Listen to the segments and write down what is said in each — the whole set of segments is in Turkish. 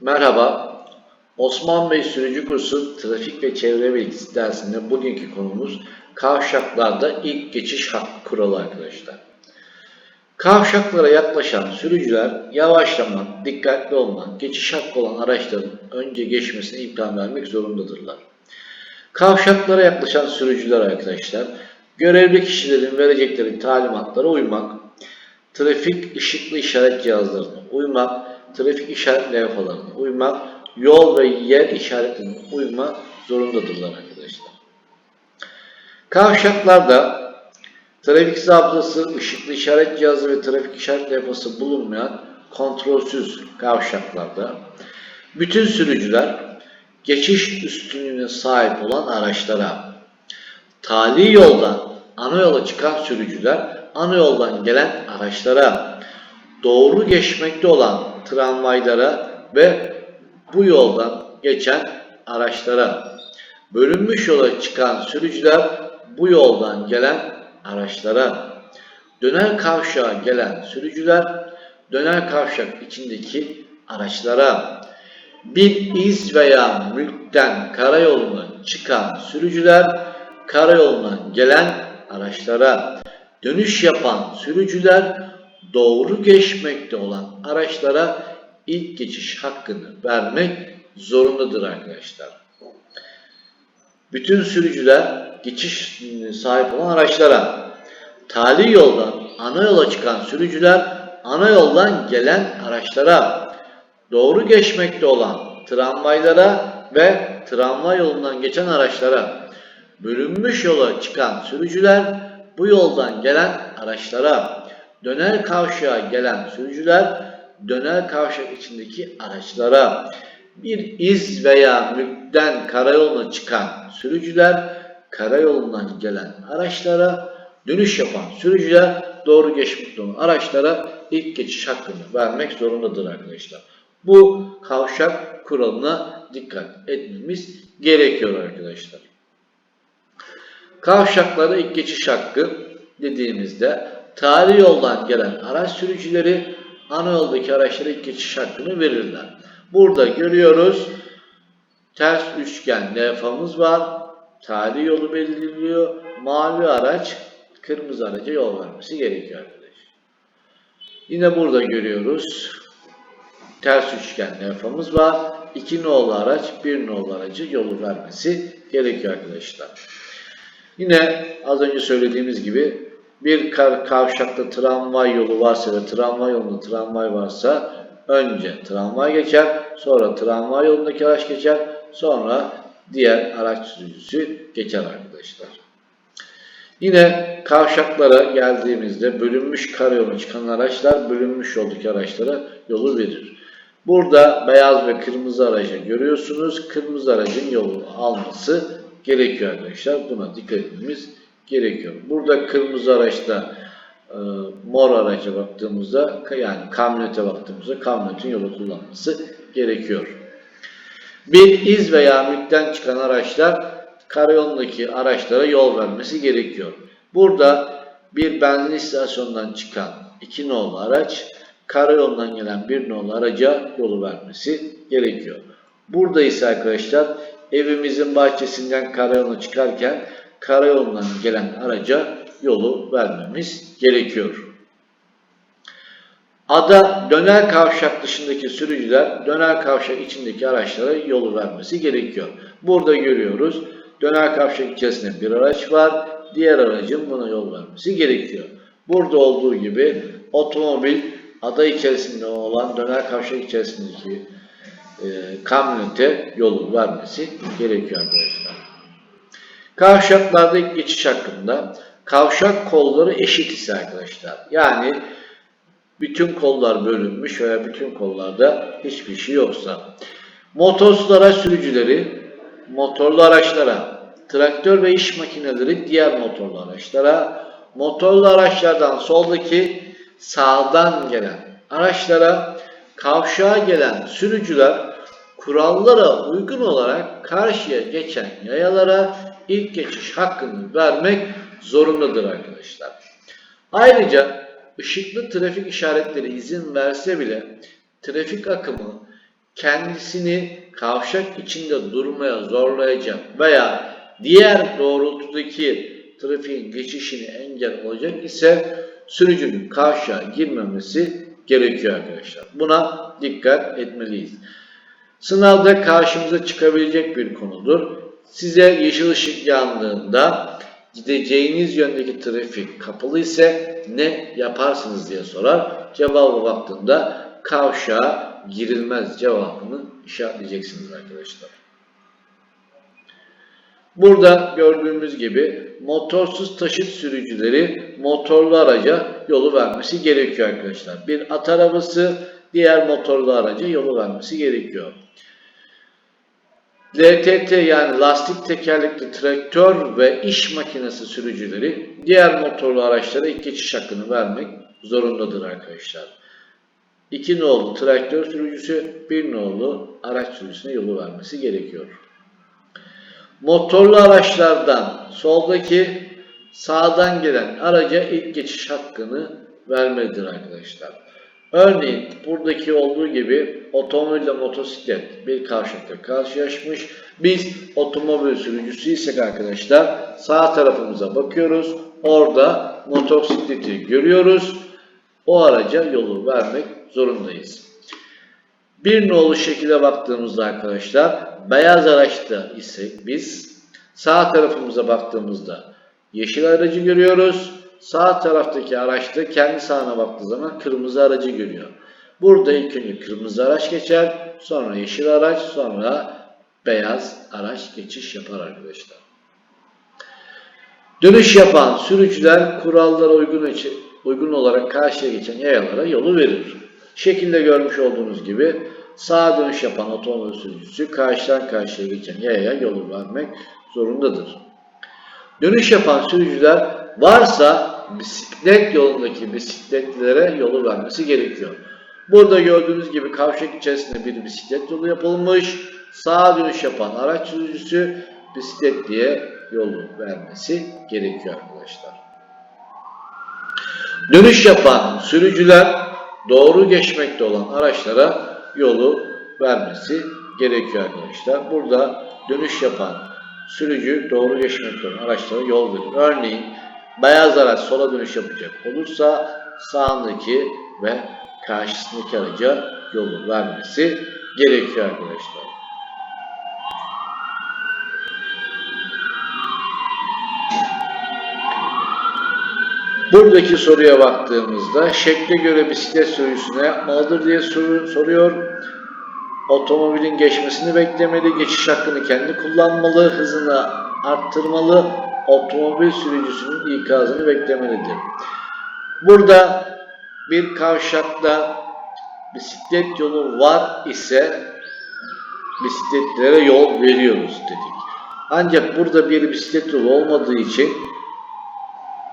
Merhaba, Osman Bey Sürücü Kursu Trafik ve Çevre Bilgisi dersinde bugünkü konumuz kavşaklarda ilk geçiş hakkı kuralı arkadaşlar. Kavşaklara yaklaşan sürücüler yavaşlamak, dikkatli olmak, geçiş hakkı olan araçların önce geçmesine imkan vermek zorundadırlar. Kavşaklara yaklaşan sürücüler arkadaşlar, görevli kişilerin verecekleri talimatlara uymak, trafik ışıklı işaret cihazlarına uymak, trafik işaret levhalarına uymak, yol ve yer işaretlerine uymak zorundadırlar arkadaşlar. Kavşaklarda trafik zabıtası, ışıklı işaret cihazı ve trafik işaret levhası bulunmayan kontrolsüz kavşaklarda bütün sürücüler geçiş üstünlüğüne sahip olan araçlara tali yoldan ana yola çıkan sürücüler ana yoldan gelen araçlara doğru geçmekte olan tramvaylara ve bu yoldan geçen araçlara. Bölünmüş yola çıkan sürücüler bu yoldan gelen araçlara. Döner kavşağa gelen sürücüler döner kavşak içindeki araçlara. Bir iz veya mülkten karayoluna çıkan sürücüler karayoluna gelen araçlara. Dönüş yapan sürücüler doğru geçmekte olan araçlara ilk geçiş hakkını vermek zorundadır arkadaşlar. Bütün sürücüler geçiş sahip olan araçlara tali yoldan ana yola çıkan sürücüler ana yoldan gelen araçlara doğru geçmekte olan tramvaylara ve tramvay yolundan geçen araçlara bölünmüş yola çıkan sürücüler bu yoldan gelen araçlara döner kavşağa gelen sürücüler döner kavşak içindeki araçlara bir iz veya mülkten karayoluna çıkan sürücüler karayolundan gelen araçlara dönüş yapan sürücüler doğru geçmekte olan araçlara ilk geçiş hakkını vermek zorundadır arkadaşlar. Bu kavşak kuralına dikkat etmemiz gerekiyor arkadaşlar. Kavşaklara ilk geçiş hakkı dediğimizde tarihi yoldan gelen araç sürücüleri ana yoldaki araçlara geçiş hakkını verirler. Burada görüyoruz ters üçgen levhamız var. Tarihi yolu belirliyor. Mavi araç kırmızı araca yol vermesi gerekiyor arkadaş. Yine burada görüyoruz ters üçgen levhamız var. İki nolu araç bir nolu aracı yolu vermesi gerekiyor arkadaşlar. Yine az önce söylediğimiz gibi bir kavşakta tramvay yolu varsa ve tramvay yolunda tramvay varsa önce tramvay geçer, sonra tramvay yolundaki araç geçer, sonra diğer araç sürücüsü geçer arkadaşlar. Yine kavşaklara geldiğimizde bölünmüş karayoluna çıkan araçlar bölünmüş yoldaki araçlara yolu verir. Burada beyaz ve kırmızı aracı görüyorsunuz. Kırmızı aracın yolu alması gerekiyor arkadaşlar. Buna dikkat etmemiz gerekiyor. Burada kırmızı araçta e, mor araca baktığımızda yani kamyonete baktığımızda kamyonetin yolu kullanması gerekiyor. Bir iz veya mülkten çıkan araçlar karayolundaki araçlara yol vermesi gerekiyor. Burada bir benzin istasyonundan çıkan iki nolu araç karayolundan gelen bir nolu araca yolu vermesi gerekiyor. Burada ise arkadaşlar evimizin bahçesinden karayoluna çıkarken karayolundan gelen araca yolu vermemiz gerekiyor. Ada döner kavşak dışındaki sürücüler döner kavşak içindeki araçlara yolu vermesi gerekiyor. Burada görüyoruz döner kavşak içerisinde bir araç var. Diğer aracın buna yol vermesi gerekiyor. Burada olduğu gibi otomobil ada içerisinde olan döner kavşak içerisindeki e, kamyonete yolu vermesi gerekiyor arkadaşlar. Kavşaklarda ilk geçiş hakkında kavşak kolları eşit ise arkadaşlar. Yani bütün kollar bölünmüş veya bütün kollarda hiçbir şey yoksa motorsuz araç sürücüleri motorlu araçlara, traktör ve iş makineleri diğer motorlu araçlara, motorlu araçlardan soldaki sağdan gelen araçlara, kavşağa gelen sürücüler kurallara uygun olarak karşıya geçen yayalara ilk geçiş hakkını vermek zorundadır arkadaşlar. Ayrıca ışıklı trafik işaretleri izin verse bile trafik akımı kendisini kavşak içinde durmaya zorlayacak veya diğer doğrultudaki trafiğin geçişini engel olacak ise sürücünün kavşağa girmemesi gerekiyor arkadaşlar. Buna dikkat etmeliyiz. Sınavda karşımıza çıkabilecek bir konudur. Size yeşil ışık yandığında gideceğiniz yöndeki trafik kapalı ise ne yaparsınız diye sorar. Cevaba baktığında kavşağa girilmez cevabını işaretleyeceksiniz arkadaşlar. Burada gördüğümüz gibi motorsuz taşıt sürücüleri motorlu araca yolu vermesi gerekiyor arkadaşlar. Bir at arabası diğer motorlu araca yolu vermesi gerekiyor. LTT yani lastik tekerlekli traktör ve iş makinesi sürücüleri diğer motorlu araçlara ilk geçiş hakkını vermek zorundadır arkadaşlar. İki nolu traktör sürücüsü, bir nolu araç sürücüsüne yolu vermesi gerekiyor. Motorlu araçlardan soldaki sağdan gelen araca ilk geçiş hakkını vermelidir arkadaşlar. Örneğin buradaki olduğu gibi otomobille motosiklet bir kavşakta karşılaşmış. Biz otomobil sürücüsüysek arkadaşlar sağ tarafımıza bakıyoruz. Orada motosikleti görüyoruz. O araca yolu vermek zorundayız. Bir nolu şekilde baktığımızda arkadaşlar beyaz araçta ise biz sağ tarafımıza baktığımızda yeşil aracı görüyoruz. Sağ taraftaki araçta kendi sağına baktığı zaman kırmızı aracı görüyor. Burada ilk önce kırmızı araç geçer, sonra yeşil araç, sonra beyaz araç geçiş yapar arkadaşlar. Dönüş yapan sürücüler kurallara uygun, uygun olarak karşıya geçen yayalara yolu verir. Şekilde görmüş olduğunuz gibi sağa dönüş yapan otomobil sürücüsü karşıdan karşıya geçen yayaya yolu vermek zorundadır. Dönüş yapan sürücüler varsa bisiklet yolundaki bisikletlere yolu vermesi gerekiyor. Burada gördüğünüz gibi kavşak içerisinde bir bisiklet yolu yapılmış. Sağa dönüş yapan araç sürücüsü bisikletliye yolu vermesi gerekiyor arkadaşlar. Dönüş yapan sürücüler doğru geçmekte olan araçlara yolu vermesi gerekiyor arkadaşlar. Burada dönüş yapan sürücü doğru geçmekte olan araçlara yol verir. Örneğin beyaz araç sola dönüş yapacak olursa sağındaki ve karşısındaki araca yolu vermesi gerekiyor arkadaşlar. Buradaki soruya baktığımızda şekle göre bisiklet sürücüsü ne yapmalıdır diye sor soruyor. Otomobilin geçmesini beklemeli, geçiş hakkını kendi kullanmalı, hızını arttırmalı, otomobil sürücüsünün ikazını beklemelidir. Burada bir kavşakta bisiklet yolu var ise bisikletlere yol veriyoruz dedik. Ancak burada bir bisiklet yolu olmadığı için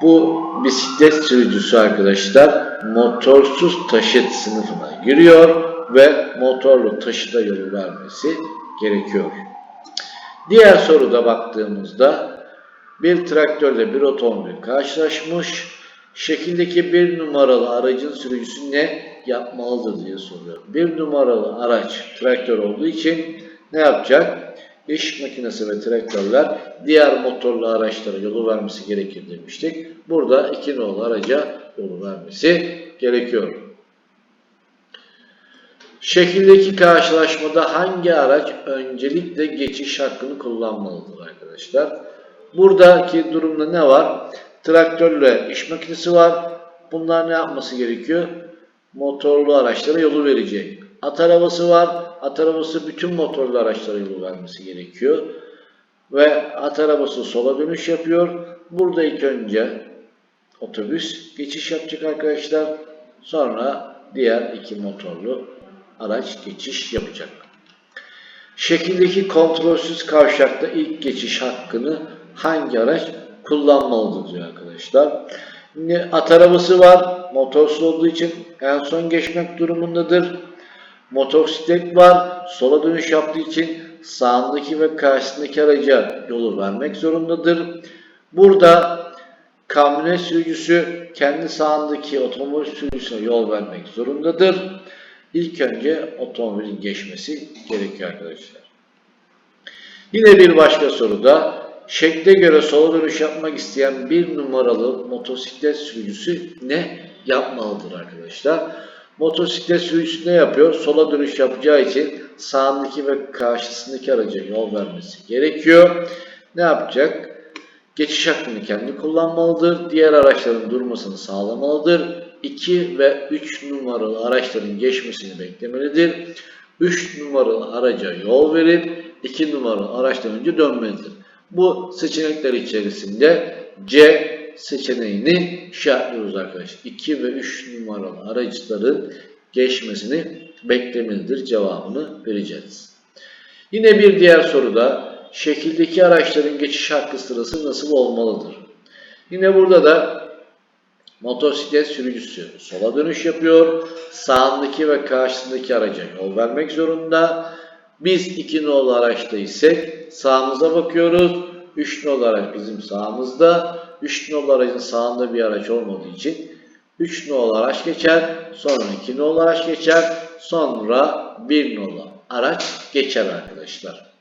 bu bisiklet sürücüsü arkadaşlar motorsuz taşıt sınıfına giriyor ve motorlu taşıda yolu vermesi gerekiyor. Diğer soruda baktığımızda bir traktörle bir otomobil karşılaşmış. Şekildeki bir numaralı aracın sürücüsü ne yapmalıdır diye soruyor. Bir numaralı araç traktör olduğu için ne yapacak? İş makinesi ve traktörler diğer motorlu araçlara yolu vermesi gerekir demiştik. Burada iki nolu araca yolu vermesi gerekiyor. Şekildeki karşılaşmada hangi araç öncelikle geçiş hakkını kullanmalıdır arkadaşlar? Buradaki durumda ne var? Traktörle iş makinesi var. Bunlar ne yapması gerekiyor? Motorlu araçlara yolu verecek. At arabası var. At arabası bütün motorlu araçlara yolu vermesi gerekiyor. Ve at arabası sola dönüş yapıyor. Burada ilk önce otobüs geçiş yapacak arkadaşlar. Sonra diğer iki motorlu araç geçiş yapacak. Şekildeki kontrolsüz kavşakta ilk geçiş hakkını hangi araç kullanmalıdır diyor arkadaşlar. At arabası var. Motorsuz olduğu için en son geçmek durumundadır. Motosiklet var. Sola dönüş yaptığı için sağındaki ve karşısındaki araca yolu vermek zorundadır. Burada kamyonet sürücüsü kendi sağındaki otomobil sürücüsüne yol vermek zorundadır. ilk önce otomobilin geçmesi gerekiyor arkadaşlar. Yine bir başka soruda şekle göre sola dönüş yapmak isteyen bir numaralı motosiklet sürücüsü ne yapmalıdır arkadaşlar? Motosiklet sürücüsü ne yapıyor? Sola dönüş yapacağı için sağındaki ve karşısındaki araca yol vermesi gerekiyor. Ne yapacak? Geçiş hakkını kendi kullanmalıdır. Diğer araçların durmasını sağlamalıdır. 2 ve 3 numaralı araçların geçmesini beklemelidir. 3 numaralı araca yol verip 2 numaralı araçtan önce dönmelidir. Bu seçenekler içerisinde C seçeneğini işaretliyoruz arkadaşlar. 2 ve 3 numaralı araçların geçmesini beklemelidir cevabını vereceğiz. Yine bir diğer soruda şekildeki araçların geçiş hakkı sırası nasıl olmalıdır? Yine burada da motosiklet sürücüsü sola dönüş yapıyor. Sağındaki ve karşısındaki araca yol vermek zorunda. Biz iki nolu araçta ise sağımıza bakıyoruz. 3 nolu araç bizim sağımızda. 3 nolu aracın sağında bir araç olmadığı için 3 nolu araç geçer. Sonra 2 nolu araç geçer. Sonra 1 nolu araç geçer arkadaşlar.